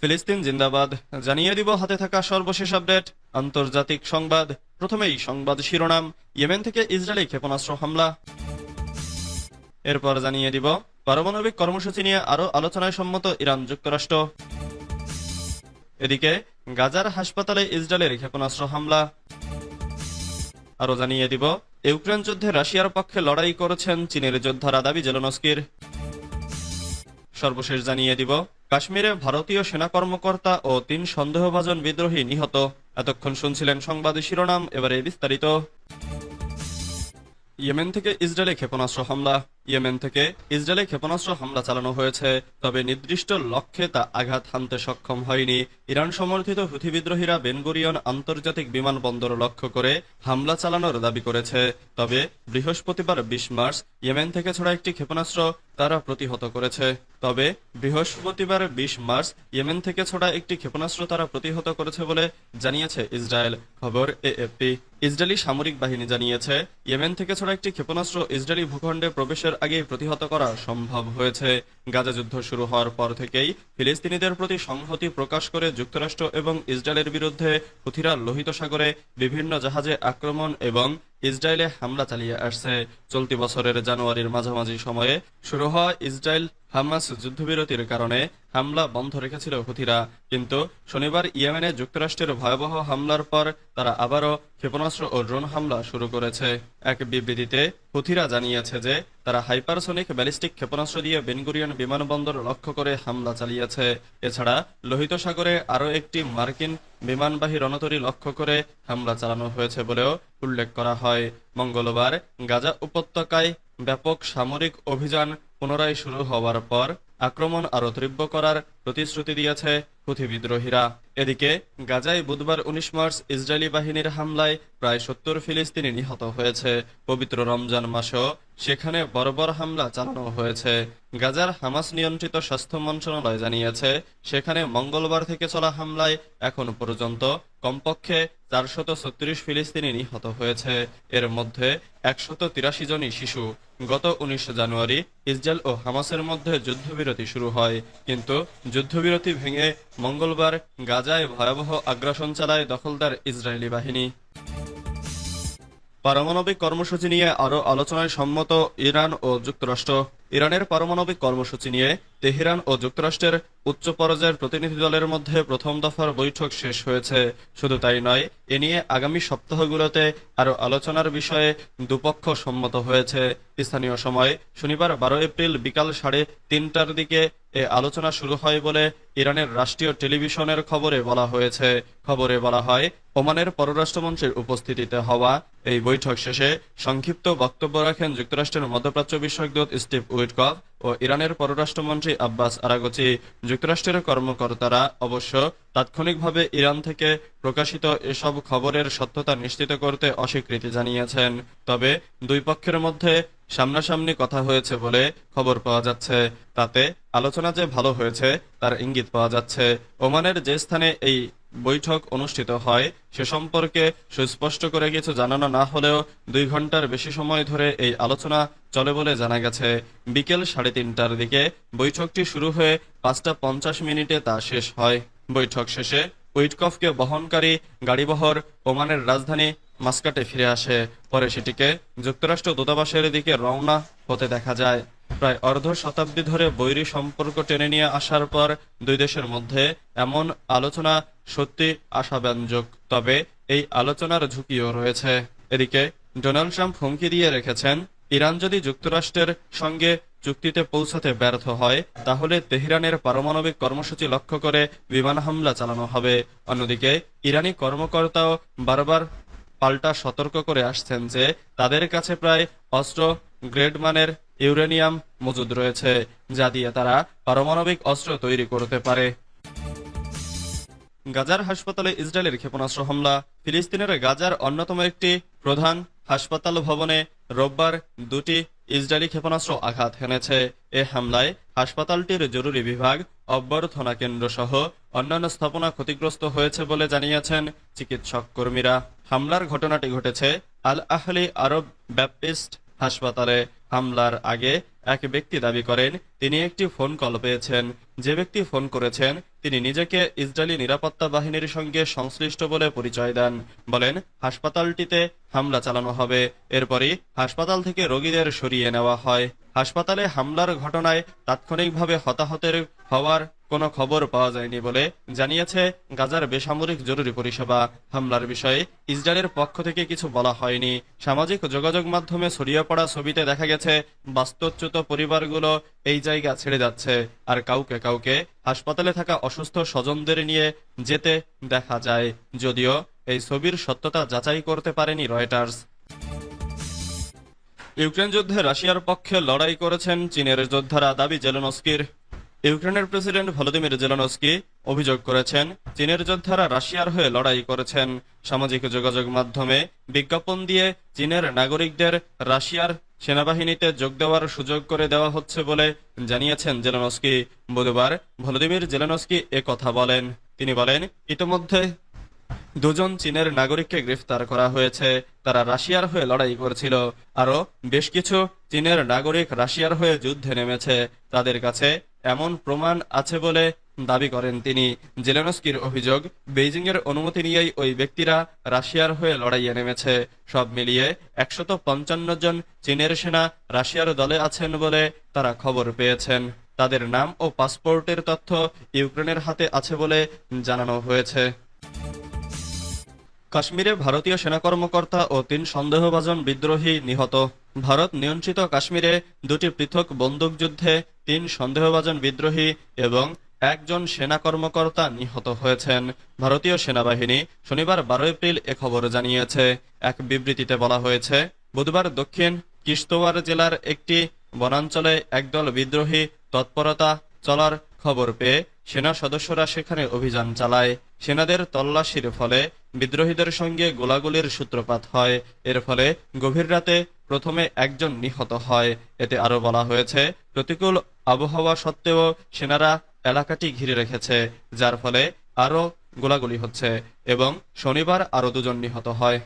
ফিলিস্তিন জিন্দাবাদ। জানিয়ে দিব, হাতে থাকা সর্বশেষ আপডেট। আন্তর্জাতিক সংবাদ। প্রথমেই সংবাদ শিরোনাম। ইয়েমেন থেকে ইসরায়েলি ক্ষেপণাস্ত্র হামলা। এরপর জানিয়ে দিব, পারমাণবিক কর্মসূচি নিয়ে আরও আলোচনায় সম্মত ইরান যুক্তরাষ্ট্র। এদিকে, গাজার হাসপাতালে ইসরায়েলের ক্ষেপণাস্ত্র হামলা। আরও জানিয়ে দিব, ইউক্রেন যুদ্ধে রাশিয়ার পক্ষে লড়াই করেছেন চীনের যোদ্ধারা দাবি জেলনস্কির। সর্বশেষ জানিয়ে দিব কাশ্মীরে ভারতীয় সেনা কর্মকর্তা ও তিন সন্দেহভাজন বিদ্রোহী নিহত। এতক্ষণ শুনছিলেন সংবাদ শিরোনাম, এবারে বিস্তারিত। ইয়েমেন থেকে ইসরায়েলে ক্ষেপণাস্ত্র হামলা। ইয়েমেন থেকে ইসরায়েলে ক্ষেপণাস্ত্র হামলা চালানো হয়েছে, তবে নির্দিষ্ট লক্ষ্যে তা আঘাত হানতে সক্ষম হয়নি। ইরান সমর্থিত হুথি বিদ্রোহীরা বেনগুরিয়ন আন্তর্জাতিক বিমানবন্দর লক্ষ্য করে হামলা চালানোর দাবি করেছে। তবে বৃহস্পতিবার বিশ মার্চ ইয়েমেন থেকে ছড়া একটি ক্ষেপণাস্ত্র তারা প্রতিহত করেছে। তবে বৃহস্পতিবার বিশ মার্চ ইয়েমেন থেকে ছড়া একটি ক্ষেপণাস্ত্র তারা প্রতিহত করেছে বলে জানিয়েছে ইসরায়েল। খবর এএফপি। ইসরায়েলি সামরিক বাহিনী জানিয়েছে, ইয়েমেন থেকে ছড়া একটি ক্ষেপণাস্ত্র ইসরায়েলি ভূখণ্ডে প্রবেশের আগে প্রতিহত করা সম্ভব হয়েছে। গাজা যুদ্ধ শুরু হওয়ার পর থেকেই ফিলিস্তিনিদের প্রতি সংহতি প্রকাশ করে যুক্তরাষ্ট্র এবং ইসরায়েলের বিরুদ্ধে হুথিরা লোহিত সাগরে বিভিন্ন জাহাজে আক্রমণ এবং ইসরায়েলে হামলা চালিয়ে আসছে। চলতি বছরের জানুয়ারির মাঝামাঝি সময়ে শুরু হওয়া ইসরায়েল হামাস যুদ্ধবিরতির কারণে হামলা বন্ধ রেখেছিল হুথিরা। কিন্তু শনিবার ইয়েমেনে যুক্তরাষ্ট্রের ভয়াবহ হামলার পর তারা আবারও ক্ষেপণাস্ত্র ও ড্রোন হামলা শুরু করেছে। এক বিবৃতিতে হুথিরা জানিয়েছে যে তারা হাইপারসোনিক ব্যালিস্টিক ক্ষেপণাস্ত্র দিয়ে বেনগুরিয়ান বিমানবন্দর লক্ষ্য করে হামলা চালিয়েছে। এছাড়া লোহিত সাগরে আরও একটি মার্কিন বিমানবাহী রণতরী লক্ষ্য করে হামলা চালানো হয়েছে বলেও উল্লেখ করা হয়। মঙ্গলবার গাজা উপত্যকায় ব্যাপক সামরিক অভিযান পুনরায় শুরু হওয়ার পর আক্রমণ আরও তীব্র করার প্রতিশ্রুতি দিয়েছে হুথি বিদ্রোহীরা। এদিকে গাজায় বুধবার উনিশ মার্চ ইসরায়েলি বাহিনীর হামলায় প্রায় সত্তর ফিলিস্তিনি নিহত হয়েছে। পবিত্র রমজান মাসেও সেখানে বর্বর হামলা চালানো হয়েছে। গাজার হামাস নিয়ন্ত্রিত স্বাস্থ্য মন্ত্রণালয় জানিয়েছে, সেখানে মঙ্গলবার থেকে চলা হামলায় এখন পর্যন্ত কমপক্ষে চারশত ছত্রিশ ফিলিস্তিনি নিহত হয়েছে। এর মধ্যে একশত তিরাশি জনই শিশু। গত উনিশ জানুয়ারি ইসরায়েল ও হামাসের মধ্যে যুদ্ধবিরতি শুরু হয়। কিন্তু যুদ্ধবিরতি ভেঙে মঙ্গলবার গাজায় ভয়াবহ আগ্রাসন চালায় দখলদার ইসরায়েলি বাহিনী। পারমাণবিক কর্মসূচি নিয়ে আরও আলোচনায় সম্মত ইরান ও যুক্তরাষ্ট্র। ইরানের পারমাণবিক কর্মসূচি নিয়ে তেহরান ও যুক্তরাষ্ট্রের উচ্চ পর্যায়ের প্রতিনিধি দলের মধ্যে প্রথম দফার বৈঠক শেষ হয়েছে। শুধু তাই নয়, এ নিয়ে আগামী সপ্তাহগুলোতে আরও আলোচনার বিষয়ে দুপক্ষ সম্মত হয়েছে। স্থানীয় সময় শনিবার বারো এপ্রিল বিকাল সাড়ে তিনটার দিকে এ আলোচনা শুরু হয় বলে ইরানের রাষ্ট্রীয় টেলিভিশনের খবরে বলা হয়েছে। খবরে বলা হয়, ওমানের পররাষ্ট্রমন্ত্রীর উপস্থিতিতে হওয়া এই বৈঠক শেষে সংক্ষিপ্ত বক্তব্য রাখেন যুক্তরাষ্ট্রের মধ্যপ্রাচ্য বিষয়ক দূত স্টিভ উইটকফ ও ইরানের পররাষ্ট্রমন্ত্রী আব্বাস আরাগচি যুক্তরাষ্ট্রের কর্মকর্তারা অবশ্য তাৎক্ষণিকভাবে ইরান থেকে প্রকাশিত এসব খবরের সত্যতা নিশ্চিত করতে অস্বীকৃতি জানিয়েছেন। তবে দুই পক্ষের মধ্যে সামনাসামনি কথা হয়েছে বলে খবর পাওয়া যাচ্ছে। তাতে আলোচনা যে ভালো হয়েছে, তার ইঙ্গিত পাওয়া যাচ্ছে। ওমানের যে স্থানে এই বৈঠক অনুষ্ঠিত হয়। সে সম্পর্কে সুস্পষ্ট করে কিছু জানানো না হলেও দুই ঘণ্টার বেশি সময় ধরে এই আলোচনা চলে বলে জানা গেছে। বিকেল সাড়ে তিনটার দিকে বৈঠকটি শুরু হয়ে পাঁচটা পঞ্চাশ মিনিটে তা শেষ হয়। বৈঠক শেষে উইটকফকে বহনকারী গাড়িবহর ওমানের রাজধানী মাস্কাটে ফিরে আসে। পরে সেটিকে যুক্তরাষ্ট্র দূতাবাসের দিকে রওনা হতে দেখা যায়। প্রায় অর্ধ শতাব্দী ধরে বৈরী সম্পর্ক টেনে নিয়ে আসার পর দুই দেশের মধ্যে এমন আলোচনা সত্যি আশাব্যঞ্জক, তবে এই আলোচনার ঝুঁকিও রয়েছে। এদিকে, ডোনাল্ড ট্রাম্প হুমকি দিয়ে রেখেছেন, ইরান যদি যুক্তরাষ্ট্রের সঙ্গে চুক্তিতে পৌঁছাতে ব্যর্থ হয়, তাহলে তেহরানের পারমাণবিক কর্মসূচি লক্ষ্য করে বিমান হামলা চালানো হবে। অন্যদিকে, ইরানি কর্মকর্তাও বারবার পাল্টা সতর্ক করে আসছেন যে, তাদের কাছে প্রায় অস্ত্র গ্রেড মানের ইউরেনিয়াম মজুদ রয়েছে, যা দিয়ে তারা পারমাণবিক অস্ত্র তৈরি করতে পারে। গাজার হাসপাতালে ইসরায়েলের ক্ষেপণাস্ত্র হামলা। ফিলিস্তিনের গাজার অন্যতম একটি প্রধান হাসপাতাল ভবনে রোববার দুটি ইসরায়েলি ক্ষেপণাস্ত্র আঘাত হেনেছে। এ হামলায় হাসপাতালটির জরুরি বিভাগ, অভ্যর্থনা কেন্দ্র সহ অন্যান্য স্থাপনা ক্ষতিগ্রস্ত হয়েছে বলে জানিয়েছেন চিকিৎসক কর্মীরা। হামলার ঘটনাটি ঘটেছে আল আহলি আরব ব্যাপটিস্ট হাসপাতালে হামলার আগে এক ব্যক্তি দাবি করেন, তিনি একটি ফোন কল পেয়েছেন। যে ব্যক্তি ফোন করেছেন, তিনি নিজেকে ইসরায়েলি নিরাপত্তা বাহিনীর সঙ্গে সংশ্লিষ্ট বলে পরিচয় দেন। বলেন, হাসপাতালটিতে হামলা চালানো হবে। এরপরই হাসপাতাল থেকে রোগীদের সরিয়ে নেওয়া হয়। হাসপাতালে হামলার ঘটনায় তাৎক্ষণিকভাবে হতাহতের হওয়ার কোনো খবর পাওয়া যায়নি বলে জানিয়েছে গাজার বেসামরিক জরুরি পরিষেবা। হামলার বিষয়ে ইসরায়েলের পক্ষ থেকে কিছু বলা হয়নি। সামাজিক যোগাযোগ মাধ্যমে ছড়িয়ে পড়া ছবিতে দেখা গেছে, বাস্তুচ্যুত পরিবারগুলো এই জায়গা ছেড়ে যাচ্ছে আর কাউকে কাউকে হাসপাতালে থাকা অসুস্থ স্বজনদের নিয়ে যেতে দেখা যায়। যদিও এই ছবির সত্যতা যাচাই করতে পারেনি রয়টার্স। ইউক্রেন যুদ্ধে রাশিয়ার পক্ষে লড়াই করেছেন চীনের যোদ্ধারা। দাবি জেলেনস্কির। ইউক্রেনের প্রেসিডেন্ট ভলোদিমির জেলেনস্কি অভিযোগ করেছেন, চীনের যোদ্ধারা রাশিয়ার হয়ে লড়াই করেছেন। সামাজিক যোগাযোগ মাধ্যমে বিজ্ঞাপন দিয়ে চীনের নাগরিকদের রাশিয়ার সেনাবাহিনীতে যোগ দেওয়ার সুযোগ করে দেওয়া হচ্ছে বলে জানিয়েছেন জেলেনস্কি। বুধবার ভলোদিমির জেলেনস্কি এ কথা বলেন। তিনি বলেন, ইতোমধ্যে দুজন চীনের নাগরিককে গ্রেফতার করা হয়েছে। তারা রাশিয়ার হয়ে লড়াই করছিল। আরও বেশ কিছু চীনের নাগরিক রাশিয়ার হয়ে যুদ্ধে নেমেছে। তাদের কাছে এমন প্রমাণ আছে বলে দাবি করেন তিনি। জেলেনস্কির অভিযোগ বেইজিং এর অনুমতি নিয়েই ওই ব্যক্তিরা রাশিয়ার হয়ে লড়াইয়ে নেমেছে। সব মিলিয়ে একশত পঞ্চান্ন জন চীনের সেনা রাশিয়ার দলে আছেন বলে তারা খবর পেয়েছেন। তাদের নাম ও পাসপোর্টের তথ্য ইউক্রেনের হাতে আছে বলে জানানো হয়েছে। কাশ্মীরে ভারতীয় সেনা কর্মকর্তা ও তিন সন্দেহভাজন বিদ্রোহী নিহত। ভারত নিয়ন্ত্রিত কাশ্মীরে দুটি পৃথক বন্দুকযুদ্ধে তিন সন্দেহভাজন বিদ্রোহী এবং একজন সেনা কর্মকর্তা নিহত হয়েছেন। ভারতীয় সেনাবাহিনী শনিবার বারো এপ্রিল এ খবর জানিয়েছে। এক বিবৃতিতে বলা হয়েছে, বুধবার দক্ষিণ কিশতওয়ার জেলার একটি বনাঞ্চলে একদল বিদ্রোহী তৎপরতা চলার খবর পেয়ে সেনা সদস্যরা সেখানে অভিযান চালায়। সেনাদের তল্লাশির ফলে বিদ্রোহীদের সঙ্গে গোলাগুলির সূত্রপাত হয়। এর ফলে গভীর রাতে প্রথমে একজন নিহত হয়। এতে আরও বলা হয়েছে, প্রতিকূল আবহাওয়া সত্ত্বেও সেনারা এলাকাটি ঘিরে রেখেছে, যার ফলে আরও গোলাগুলি হচ্ছে এবং শনিবার আরও দুজন নিহত হয়।